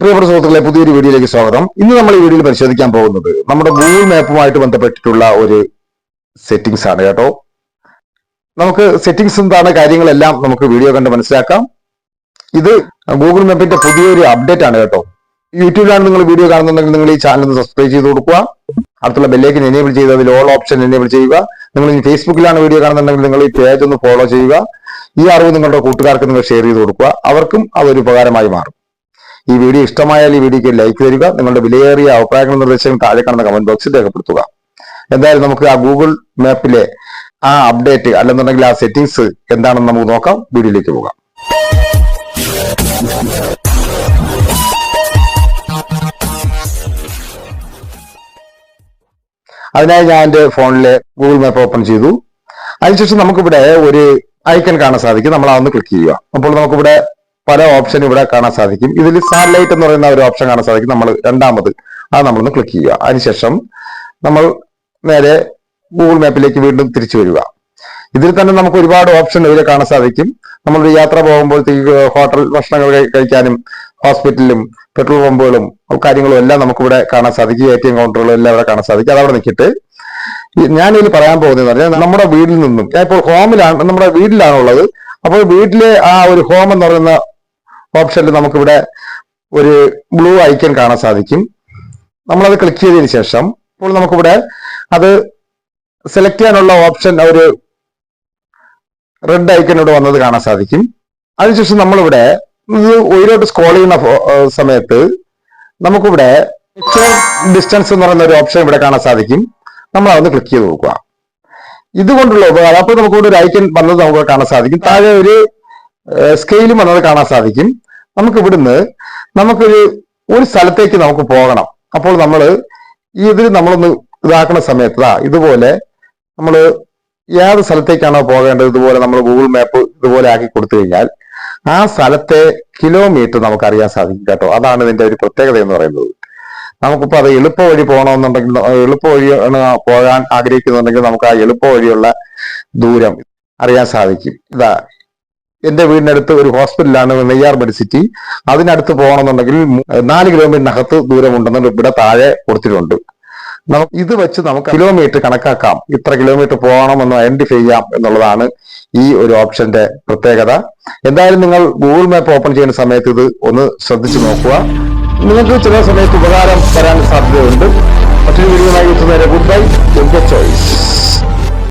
പ്രിയപ്പെട്ട സുഹൃത്തുക്കളെ പുതിയൊരു വീഡിയോയിലേക്ക് സ്വാഗതം. ഇന്ന് നമ്മൾ ഈ വീഡിയോയിൽ പരിശോധിക്കാൻ പോകുന്നത് നമ്മുടെ ഗൂഗിൾ മാപ്പുമായിട്ട് ബന്ധപ്പെട്ടിട്ടുള്ള ഒരു സെറ്റിംഗ്സ് ആണ് കേട്ടോ. നമുക്ക് സെറ്റിംഗ്സ് എന്താണ് കാര്യങ്ങളെല്ലാം നമുക്ക് വീഡിയോ കണ്ട് മനസ്സിലാക്കാം. ഇത് ഗൂഗിൾ മാപ്പിന്റെ പുതിയൊരു അപ്ഡേറ്റ് ആണ് കേട്ടോ. യൂട്യൂബിലാണ് നിങ്ങൾ വീഡിയോ കാണുന്നുണ്ടെങ്കിൽ നിങ്ങൾ ഈ ചാനൽ ഒന്ന് സബ്സ്ക്രൈബ് ചെയ്ത് കൊടുക്കുക. അടുത്തുള്ള ബെല്ലേക്ക് എനേബിൾ ചെയ്ത് അതിൽ ഓൾ ഓപ്ഷൻ എനേബിൾ ചെയ്യുക. നിങ്ങൾ ഇനി ഫേസ്ബുക്കിലാണ് വീഡിയോ കാണുന്നുണ്ടെങ്കിൽ നിങ്ങൾ ഈ പേജ് ഒന്ന് ഫോളോ ചെയ്യുക. ഈ അറിവ് നിങ്ങളുടെ കൂട്ടുകാർക്ക് നിങ്ങൾ ഷെയർ ചെയ്ത് കൊടുക്കുക. അവർക്കും അതൊരു ഉപകാരമായി മാറും. ഈ വീഡിയോ ഇഷ്ടമായാൽ ഈ വീഡിയോക്ക് ലൈക്ക് തരിക നിങ്ങളുടെ വിലയേറിയ അഭിപ്രായങ്ങളും നിർദ്ദേശങ്ങളും താഴെ കാണുന്ന കമന്റ് ബോക്സിൽ രേഖപ്പെടുത്തുക. എന്തായാലും നമുക്ക് ആ ഗൂഗിൾ മാപ്പിലെ ആ അപ്ഡേറ്റ് അല്ലെന്നുണ്ടെങ്കിൽ ആ സെറ്റിംഗ്സ് എന്താണെന്ന് നമുക്ക് നോക്കാം. വീഡിയോയിലേക്ക് പോകാം. അതിനായി ഞാൻ എന്റെ ഫോണിലെ ഗൂഗിൾ മാപ്പ് ഓപ്പൺ ചെയ്തു. അതിനുശേഷം നമുക്കിവിടെ ഒരു ഐക്കൺ കാണാൻ സാധിക്കും. നമ്മൾ അതൊന്ന് ക്ലിക്ക് ചെയ്യുക. അപ്പോൾ നമുക്കിവിടെ പല ഓപ്ഷൻ ഇവിടെ കാണാൻ സാധിക്കും. ഇതിൽ സാറ്റലൈറ്റ് എന്ന് പറയുന്ന ഒരു ഓപ്ഷൻ കാണാൻ സാധിക്കും. നമ്മൾ രണ്ടാമത് അത് നമ്മളൊന്ന് ക്ലിക്ക് ചെയ്യുക. അതിനുശേഷം നമ്മൾ നേരെ ഗൂഗിൾ മാപ്പിലേക്ക് വീണ്ടും തിരിച്ചു വരിക. ഇതിൽ തന്നെ നമുക്ക് ഒരുപാട് ഓപ്ഷൻ ഇതിൽ കാണാൻ സാധിക്കും. നമ്മൾ യാത്ര പോകുമ്പോഴത്തേക്ക് ഹോട്ടൽ ഭക്ഷണങ്ങൾ കഴിക്കാനും ഹോസ്പിറ്റലിലും പെട്രോൾ പമ്പുകളും കാര്യങ്ങളും എല്ലാം നമുക്ക് ഇവിടെ കാണാൻ സാധിക്കും. എ ടി എം കൗണ്ടറുകളും എല്ലാം ഇവിടെ കാണാൻ സാധിക്കും. അതവിടെ നിൽക്കിട്ട്. ഞാനിതിൽ പറയാൻ പോകുന്നത് പറഞ്ഞാൽ നമ്മുടെ വീട്ടിൽ നിന്നും ഞാൻ ഇപ്പോൾ ഹോമിലാണ് നമ്മുടെ വീട്ടിലാണുള്ളത്. അപ്പോൾ വീട്ടിലെ ആ ഒരു ഹോം എന്ന് പറയുന്ന ഓപ്ഷനിൽ നമുക്കിവിടെ ഒരു ബ്ലൂ ഐക്കൺ കാണാൻ സാധിക്കും. നമ്മളത് ക്ലിക്ക് ചെയ്തതിന് ശേഷം ഇപ്പോൾ നമുക്കിവിടെ അത് സെലക്ട് ചെയ്യാനുള്ള ഓപ്ഷൻ ഒരു റെഡ് ഐക്കനോട് വന്നത് കാണാൻ സാധിക്കും. അതിനുശേഷം നമ്മളിവിടെ ഇത് ഉയരോട്ട് സ്ക്രോൾ ചെയ്യുന്ന സമയത്ത് നമുക്കിവിടെ ഡിസ്റ്റൻസ് എന്ന് പറയുന്ന ഒരു ഓപ്ഷൻ ഇവിടെ കാണാൻ സാധിക്കും. നമ്മൾ അതൊന്ന് ക്ലിക്ക് ചെയ്ത് നോക്കുക. ഇതുകൊണ്ടുള്ള ഉപകാരം അപ്പോൾ നമുക്ക് ഇവിടെ ഒരു ഐക്കൺ വന്നത് നമുക്ക് കാണാൻ സാധിക്കും. താഴെ ഒരു സ്കെയിലും വന്നത് കാണാൻ സാധിക്കും. നമുക്ക് ഇവിടുന്ന് നമുക്കൊരു ഒരു സ്ഥലത്തേക്ക് നമുക്ക് പോകണം. അപ്പോൾ നമ്മൾ ഇതിൽ നമ്മളൊന്ന് ഇതാക്കുന്ന സമയത്ത് ഇതുപോലെ നമ്മൾ ഏത് സ്ഥലത്തേക്കാണോ പോകേണ്ടത് ഇതുപോലെ നമ്മൾ ഗൂഗിൾ മാപ്പ് ഇതുപോലെ ആക്കി കൊടുത്തു കഴിഞ്ഞാൽ ആ സ്ഥലത്തെ കിലോമീറ്റർ നമുക്ക് അറിയാൻ സാധിക്കും കേട്ടോ. അതാണ് ഇതിന്റെ ഒരു പ്രത്യേകത എന്ന് പറയുന്നത്. നമുക്കിപ്പോ അത് എളുപ്പ വഴി പോകണമെന്നുണ്ടെങ്കിൽ എളുപ്പ വഴി പോകാൻ ആഗ്രഹിക്കുന്നുണ്ടെങ്കിൽ നമുക്ക് ആ എളുപ്പ വഴിയുള്ള ദൂരം അറിയാൻ സാധിക്കും. ഇതാ എന്റെ വീടിനടുത്ത് ഒരു ഹോസ്പിറ്റലാണ് നെയ്യാർ മെഡിസിറ്റി അതിനടുത്ത് പോകണമെന്നുണ്ടെങ്കിൽ നാല് കിലോമീറ്ററിനകത്ത് ദൂരമുണ്ടെന്ന് ഇവിടെ താഴെ കൊടുത്തിട്ടുണ്ട്. ഇത് വെച്ച് നമുക്ക് കിലോമീറ്റർ കണക്കാക്കാം. ഇത്ര കിലോമീറ്റർ പോകണമെന്ന് ഐഡന്റിഫൈ ചെയ്യാം എന്നുള്ളതാണ് ഈ ഒരു ഓപ്ഷന്റെ പ്രത്യേകത. എന്തായാലും നിങ്ങൾ ഗൂഗിൾ മാപ്പ് ഓപ്പൺ ചെയ്യുന്ന സമയത്ത് ഇത് ഒന്ന് ശ്രദ്ധിച്ചു നോക്കുക. നിങ്ങൾക്ക് ചില സമയത്ത് ഉപകാരം വരാൻ സാധ്യതയുണ്ട്